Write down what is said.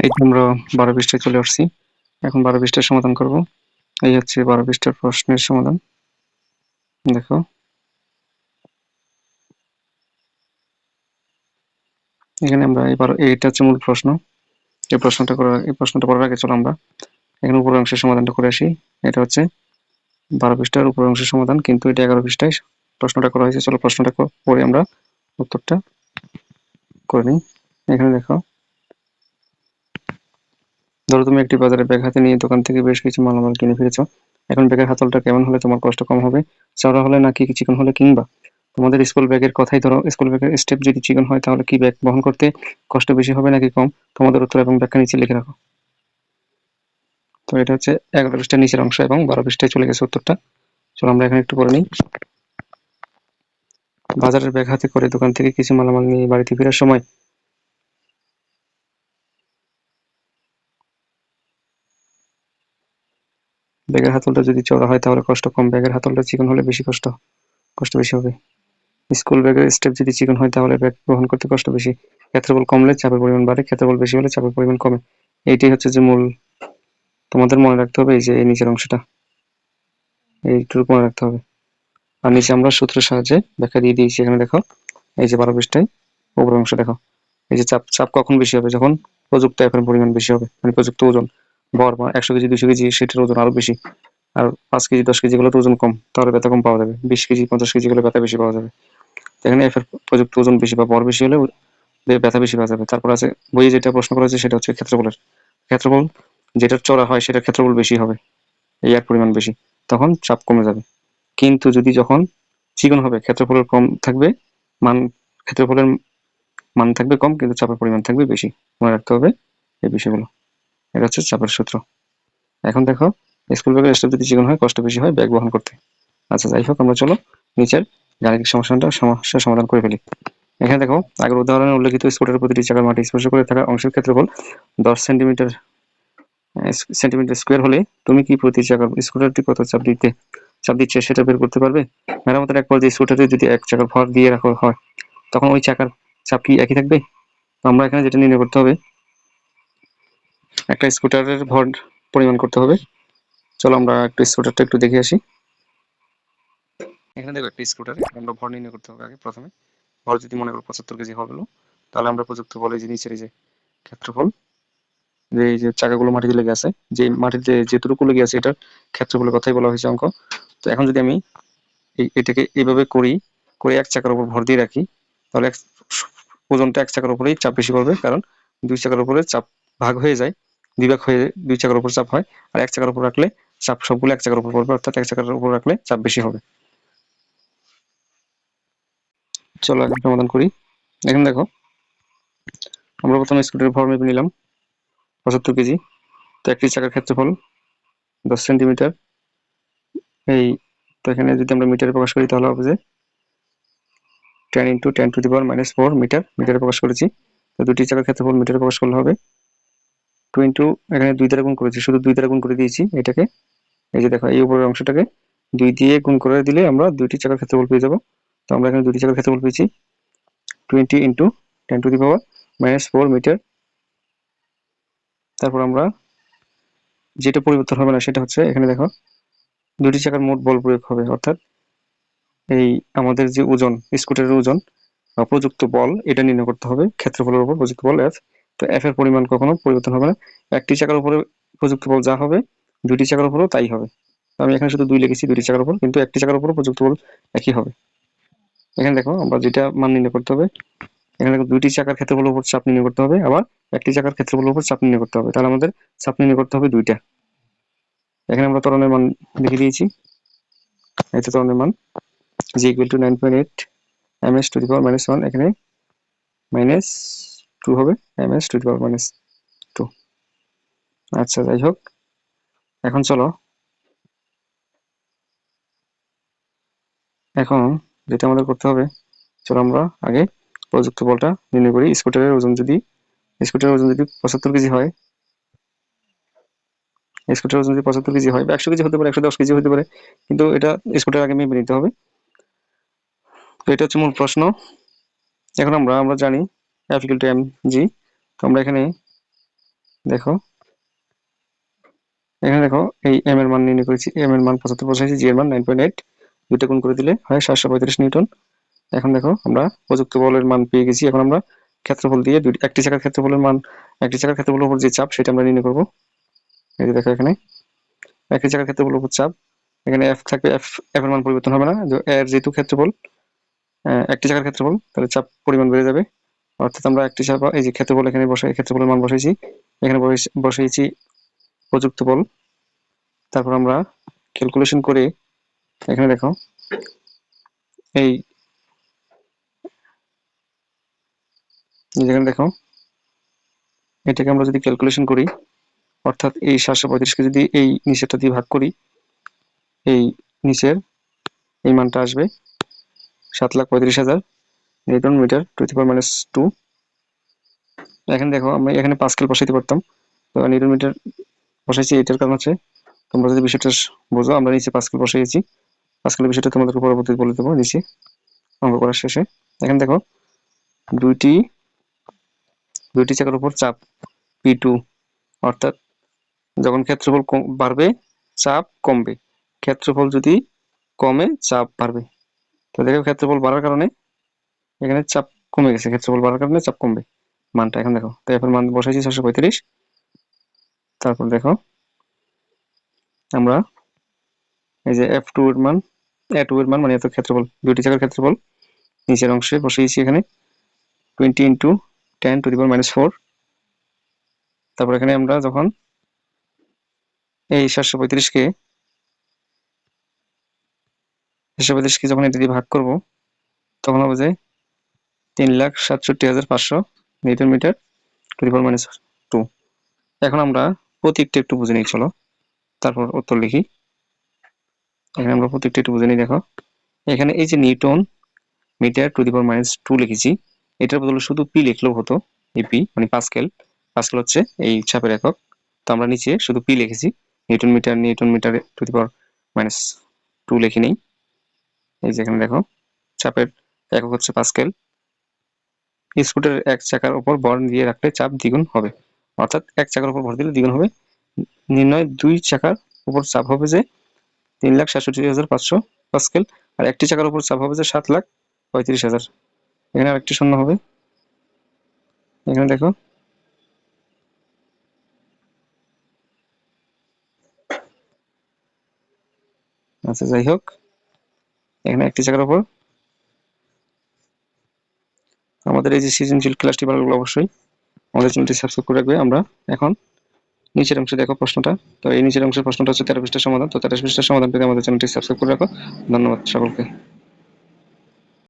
এই আমরা বারো পৃষ্ঠায় চলে আসছি। এখন বারো পৃষ্ঠার সমাধান করব। এই হচ্ছে বারো পৃষ্ঠার প্রশ্নের সমাধান। দেখো। এখানে আমরা এবার এইটা হচ্ছে মূল প্রশ্ন। এই প্রশ্নটা করার, এই প্রশ্নটা করার আগে চলো আমরা এখানে উপর অংশের সমাধানটা করে আসি। এটা হচ্ছে বারো পৃষ্ঠার উপর অংশের সমাধান, কিন্তু এটা এগারো পৃষ্ঠায় প্রশ্নটা করা হয়েছে। চলো প্রশ্নটা পরে আমরা উত্তরটা। করে নিই। এখানে দেখো। ধরো তুমি একটি বাজারে ব্যাগ হাতে নিয়ে দোকান থেকে বেশ কিছু মালামাল কিনে ফিরেছো এখন ব্যাগের হাতলটা কেমন হলে তোমার কষ্ট কম হবে? চওড়া হলে নাকি চিকন হলে কিংবা? তোমাদের স্কুল ব্যাগের কথাই ধরো স্কুল ব্যাগের স্টেপ যদি চিকন হয় তাহলে কি ব্যাগ বহন করতে কষ্ট বেশি হবে নাকি কম? তোমাদের উত্তর এবং ব্যাখ্যা নিচে লিখে রাখো। তো এটা হচ্ছে এগারো পৃষ্ঠার নিচের অংশ এবং বারো পৃষ্ঠায় চলে গেছে উত্তরটা। চলো আমরা এখানে একটু পরে নিই। বাজারের ব্যাগ হাতে করে দোকান থেকে কিছু মালামাল নিয়ে বাড়িতে ফেরার সময় ব্যাগের হাতলটা যদি চওড়া হয়, তাহলে কষ্ট কম। ব্যাগের হাতলটা চিকন হলে বেশি কষ্ট কষ্ট বেশি হবে। স্কুল ব্যাগের স্টেপ যদি চিকন হয়, তাহলে ব্যাগ বহন করতে কষ্ট বেশি। ক্ষেত্রফল কমলে চাপের পরিমাণ বাড়ে, ক্ষেত্রফল বেশি হলে চাপের পরিমাণ কমে। এইটাই হচ্ছে যে মূল। তোমাদের মনে রাখতে হবে এই যে, এই নিচের অংশটা। এইটুকু মনে রাখতে হবে। আর নিচে আমরা সূত্রের সাহায্যে ব্যাখ্যা দিয়ে দিয়েছি। এখানে দেখো, এই যে বারো পৃষ্ঠায় উপর অংশ দেখো। এই যে চাপ চাপ কখন বেশি হবে? যখন প্রযুক্ত এফের পরিমাণ বেশি হবে মানে প্রযুক্ত ওজন। ভর বা একশো কেজি, দুশো কেজি সেটার ওজন আরও বেশি। আর পাঁচ কেজি, দশ কেজি গুলোতে ওজন কম, তাহলে ব্যথা কম পাওয়া যাবে। বিশ কেজি, পঞ্চাশ কেজি গুলো ব্যথা বেশি পাওয়া যাবে। এখানে এফের প্রযুক্ত ওজন বেশি বা ভর বেশি হলে ব্যথা বেশি পাওয়া যাবে। তারপর আছে, বইয়ে যেটা প্রশ্ন করা হয়েছে সেটা হচ্ছে ক্ষেত্রফলের। ক্ষেত্রফল, যেটা চড়া হয় সেটা ক্ষেত্রফল বেশি হবে। এই এক পরিমাণ বেশি। তখন চাপ কমে যাবে। কিন্তু যদি যখন চিকন হবে, ক্ষেত্রফলের কম থাকবে, মান, ক্ষেত্রফলের মান থাকবে কম, কিন্তু চাপের পরিমাণ থাকবে বেশি। মনে রাখতে হবে এই বিষয়গুলো। এটা হচ্ছে চাপের সূত্র। এখন দেখো স্কুল ব্যাগের স্টেপ যদি চিকন হয় কষ্ট বেশি হয় ব্যাগ বহন করতে। আচ্ছা যাই হোক, আমরা চলো নিচের গাণিতিক সমস্যাটা সমস্যার সমাধান করে ফেলি। এখানে দেখো, আগের উদাহরণে উল্লেখিত স্কুটারের প্রতিটি চাকার মাটি স্পর্শ করে থাকা অংশের ক্ষেত্রফল দশ সেন্টিমিটার সেন্টিমিটার স্কোয়ার হলে তুমি কি প্রতি চাকার স্কুটারটি কত চাপ দিতে, চাপ দিচ্ছে সেটা বের করতে পারবে? মেরামতের এক পর্যায়ে স্কুটারে যদি এক চাকার ভর দিয়ে রাখা হয়, তখন ওই চাকার চাপ কি একই থাকবে? তো আমরা এখানে যেটা নির্ণয় করতে হবে একটা স্কুটারের ভর পরিমাণ করতে হবে। চলো আমরা একটু স্কুটারটা একটু দেখে আসি। এখানে দেখো একটা স্কুটার আমরা ভর নির্ণয় করতে হবে আগে প্রথমে। ভর যদি মনে করো পঁচাত্তর কেজি হলো তাহলে আমরা প্রযুক্ত বলে যে নিচের যে ক্ষেত্রফল, যে যে চাকাগুলো মাটিতে লেগে আছে, যে মাটিতে যেটুকু লেগে আছে এটার ক্ষেত্রফলের কথাই বলা হয়েছে অঙ্ক। তো এখন যদি আমি এটাকে এইভাবে করি, করে এক চাকার উপর ভর দিয়ে রাখি, তাহলে ওজনটা এক চাকার উপরেই চাপ বেশি পড়বে, কারণ দুই চাকার উপরে চাপ ভাগ হয়ে যায়। দুই হয়ে দুই চাকার উপর চাপ হয়, আর এক চাকার উপর রাখলে চাপ সবগুলো এক চাকার উপর পড়বে, অর্থাৎ এক চাকার উপর রাখলে চাপ বেশি হবে। চলো এখন সমাধান করি। এখন দেখো, আমরা প্রথমে স্কুটারের ভর মেপে নিলাম, পঁচাত্তর কেজি। তো একটি চাকার ক্ষেত্রফল দশ সেন্টিমিটার। এই, তো এখানে যদি আমরা মিটারে প্রকাশ করি তাহলে হবে যে ten into ten to the power minus four metre, মিটারে প্রকাশ করেছি। তো দুটি চাকার ক্ষেত্রফল মিটারে প্রকাশ করলে হবে টু ইন্টু এখানে দুই দ্বারা গুণ করেছি, শুধু দুই দ্বারা গুণ করে দিয়েছি এটাকে। এই যে দেখো, এই উপরের অংশটাকে দুই দিয়ে গুণ করে দিলে আমরা দুইটি চাকার ক্ষেত্রফল পেয়ে যাব। তো আমরা এখানে দুটি চাকার ক্ষেত্রফল পেয়েছি। Twenty into ten to the power minus four metre তারপর আমরা যেটা পরিবর্তন হবে না, সেটা হচ্ছে এখানে দেখো দুটি চাকার মোট বল প্রয়োগ হবে। অর্থাৎ এই আমাদের যে ওজন, স্কুটারের ওজন প্রযুক্ত বল, এটা নির্ণয় করতে হবে। ক্ষেত্রফলের উপর প্রযুক্ত বল এফ তো এফ এর পরিমাণ কখনো পরিবর্তন হবে না। একটি চাকার উপরে প্রযুক্ত বল যা হবে দুটি চাকার উপরেও তাই হবে। আমি এখানে শুধু দুই লিখেছি দুটি চাকার উপর, কিন্তু একটি চাকার উপর প্রযুক্ত বল একই হবে। এখানে দেখো, আমরা যেটা মান নির্ণয় করতে হবে, এখানে দেখো দুইটি চাকার ক্ষেত্রফলের উপর চাপ নির্ণয় করতে হবে, আবার একটি চাকার ক্ষেত্রফলের উপর চাপ নির্ণয় করতে হবে। তাহলে আমাদের চাপ নির্ণয় করতে হবে দুইটা। এখানে আমরা ত্বরণের মান লিখে দিয়েছি। এই তো ত্বরণের মান, G equal to nine point eight M S to the power minus one এখানে মাইনাস টু হবে M S to the power minus two আচ্ছা যাই হোক, এখন চলো। এখন যেটা আমাদের করতে হবে, চলো আমরা আগে প্রযুক্ত বলটা নির্ণয় করি। স্কুটারের ওজন যদি, স্কুটারের ওজন যদি পঁচাত্তর কেজি হয়, স্কুটারের ওজন যদি পঁচাত্তর কেজি হয়, বা একশো কেজি হতে পারে, একশো দশ কেজি হতে পারে, কিন্তু এটা স্কুটার আগে মেপে নিতে হবে। তো এটা হচ্ছে মূল প্রশ্ন। এখন আমরা আমরা জানি অ্যাফিক্যাল টু এম জি তো আমরা এখানে দেখো এখানে দেখো এই এম এর মান নির্ণয় করেছি। এম এর মান পঁচাত্তর বসাইছি জি এর মান নাইন পয়েন্ট এইট দুইটা গুণ করে দিলে হয় সাতশো পঁয়ত্রিশ নিউটন। এখন দেখো আমরা প্রযুক্ত বলের মান পেয়ে গেছি। এখন আমরা ক্ষেত্রফল দিয়ে দুই একটি চাকার ক্ষেত্রফলের মান একটি চাকার ক্ষেত্রফলের উপর যে চাপ সেটা আমরা নির্ণয় করব। এই যে দেখো এখানে। একটি চাকার ক্ষেত্রফলের উপর চাপ। এখানে এফ থাকবে এফ এফ এর মান পরিবর্তন হবে না। এর যেহেতু ক্ষেত্রফল একটি চাকার ক্ষেত্রফল, তাহলে চাপ পরিমাণ বেড়ে যাবে। অর্থাৎ আমরা একটি চাপ এই যে ক্ষেত্রফল এখানে বসাই ক্ষেত্রফলের মান বসাইছি, এখানে বসাই- বসাইছি প্রযুক্ত বল। তারপর আমরা ক্যালকুলেশন করে, এখানে দেখো, এই যেখানে দেখো, এটাকে আমরা যদি ক্যালকুলেশন করি, অর্থাৎ এই সাতশো পঁয়ত্রিশকে যদি এই নিচেরটা দিয়ে ভাগ করি, এই নিচের এই মানটা আসবে সাত লাখ পঁয়ত্রিশ হাজার। Newton metre, to power minus two. এখানে দেখো আমি এখানে পাঁচকেল বসাইতে পারতাম। তো নিউটন মিটার বসাইছি এটার কারণ হচ্ছে তোমরা যদি বিষয়টা বোঝো, আমরা নিচে পাঁচকেল বসাইছি পাঁচকেলের বিষয়টা তোমাদের পরবর্তী বলে দেবো নিচে অঙ্ক করার শেষে। এখানে দেখো, দুইটি দুইটি চাকার উপর চাপ পি টু অর্থাৎ যখন ক্ষেত্রফল বাড়বে, চাপ কমবে। ক্ষেত্রফল যদি কমে, চাপ বাড়বে। তো দেখো, ক্ষেত্রফল বাড়ার কারণে এখানে চাপ কমে গেছে, ক্ষেত্রফল বাড়ার কারণে চাপ কমবে মানটা। এখন দেখো তাই এখন মান বসাইছি ছশো পঁয়ত্রিশ। তারপর দেখো, আমরা এই যে এফ টু এর মান এ টু এর মান মানে এত ক্ষেত্রফল, দুইটি চাকার ক্ষেত্রফল, নিচের অংশে বসিয়েছি এখানে twenty into ten to the power minus four তারপর এখানে আমরা যখন এই সাতশো পঁয়ত্রিশকে সাতশো পঁয়ত্রিশকে যখন এটা দিয়ে ভাগ করব, তখন হবে যে তিন লাখ সাতষট্টি হাজার পাঁচশো newton metre to four minus two. এখন আমরা প্রতীকটা একটু বুঝে নিই, চলো। তারপর উত্তর লিখি। এখানে আমরা প্রতীকটা একটু বুঝে নিই, দেখো। এখানে এই যে newton metre to the minus two লিখেছি, এটার বদলে শুধু পি লিখলেও হতো, এই পি মানে পাস্কেল। পাস্কেল হচ্ছে এই চাপের একক। তো আমরা নিচে শুধু পি লিখেছি, newton metre newton metre to the power minus two লিখে নেই। এই যে এখানে দেখো চাপের একক হচ্ছে পাস্কেল। স্কুটার এক চাকার উপর ভর দিয়ে রাখলে চাপ দ্বিগুণ হবে। অর্থাৎ এক চাকার উপর ভর দিলে দ্বিগুণ হবে। নির্ণয় দুই চাকার উপর চাপ হবে যে তিন লাখ সাতষট্টি হাজার পাঁচশো পাস্কেল আর একটি চাকার উপর চাপ হবে যে সাত লাখ পঁয়ত্রিশ হাজার। এখানে আরেকটি শূন্য হবে। এখানে দেখো। আচ্ছা যাই হোক। এখানে একটি চাকার উপর আমাদের এই যে সৃজনশীল ক্লাসটি ভালো অবশ্যই আমাদের চ্যানেলটি সাবস্ক্রাইব করে রাখবে। আমরা এখন নিচের অংশে দেখো প্রশ্নটা। তো এই নিচের অংশের প্রশ্নটা হচ্ছে তেরো পৃষ্ঠার সমাধান। তো তেরো পৃষ্ঠার সমাধান পেতে আমাদের চ্যানেলটি সাবস্ক্রাইব করে রাখো। ধন্যবাদ সকলকে।